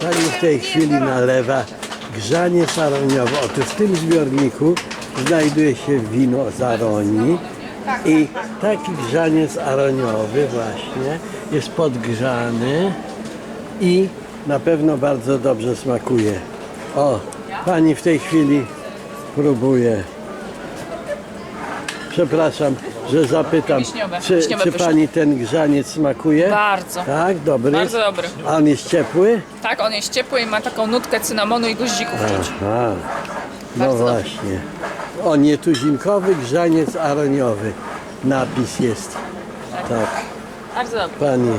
Pani w tej chwili nalewa grzanie aroniowe. Otóż w tym zbiorniku znajduje się wino z aronii i taki grzaniec aroniowy właśnie jest podgrzany i na pewno bardzo dobrze smakuje. O, pani w tej chwili próbuje. Przepraszam, że zapytam, Wiśniowe, czy, wiśniowe czy pyszne. pani ten grzaniec smakuje? Bardzo. Tak, dobry. Bardzo dobry. A on jest ciepły? Tak, on jest ciepły i ma taką nutkę cynamonu i goździków czuć. Aha, no Bardzo dobry. właśnie. O, nietuzinkowy grzaniec aroniowy. Napis jest. Tak, Bardzo dobry. pani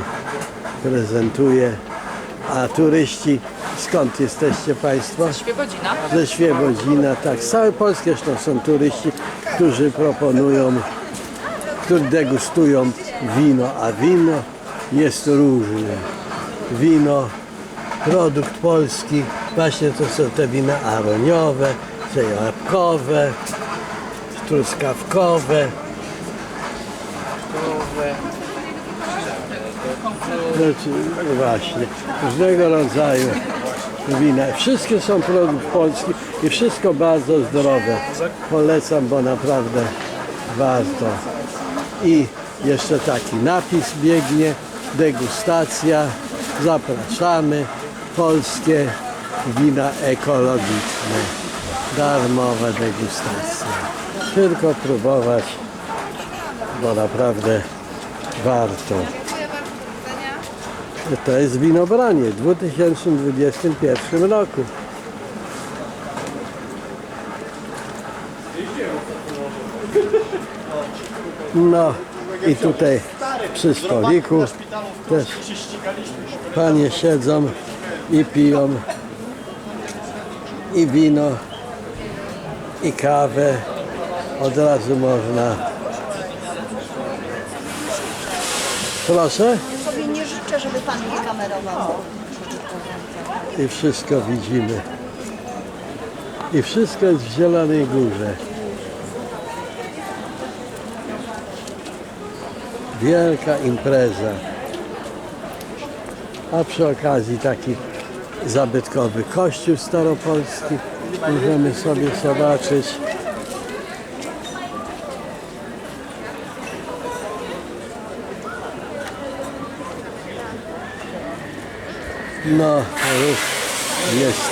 prezentuje. A turyści, skąd jesteście państwo? Świebodzina. Ze Świebodzina, tak. Z całej Polski zresztą są turyści, którzy proponują, którzy degustują wino, a wino jest różne. Wino, produkt polski, właśnie to są te wina aroniowe, te jabłkowe, truskawkowe. Znaczy, właśnie, różnego rodzaju wina. Wszystkie są produkt polski i wszystko bardzo zdrowe. Polecam, bo naprawdę warto. I jeszcze taki napis biegnie, degustacja. Zapraszamy. Polskie wina ekologiczne. Darmowa degustacja. Tylko próbować, bo naprawdę warto. To jest winobranie w 2021 roku. No i tutaj przy stoliku też panie siedzą i piją i wino i kawę. Od razu można. Proszę. sobie nie życzę, żeby pan mnie kamerował. I wszystko widzimy. I wszystko jest w Zielonej Górze. Wielka impreza. A przy okazji taki zabytkowy kościół staropolski możemy sobie zobaczyć. No, ruch jest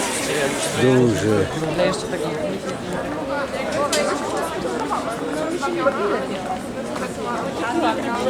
duży. Taki.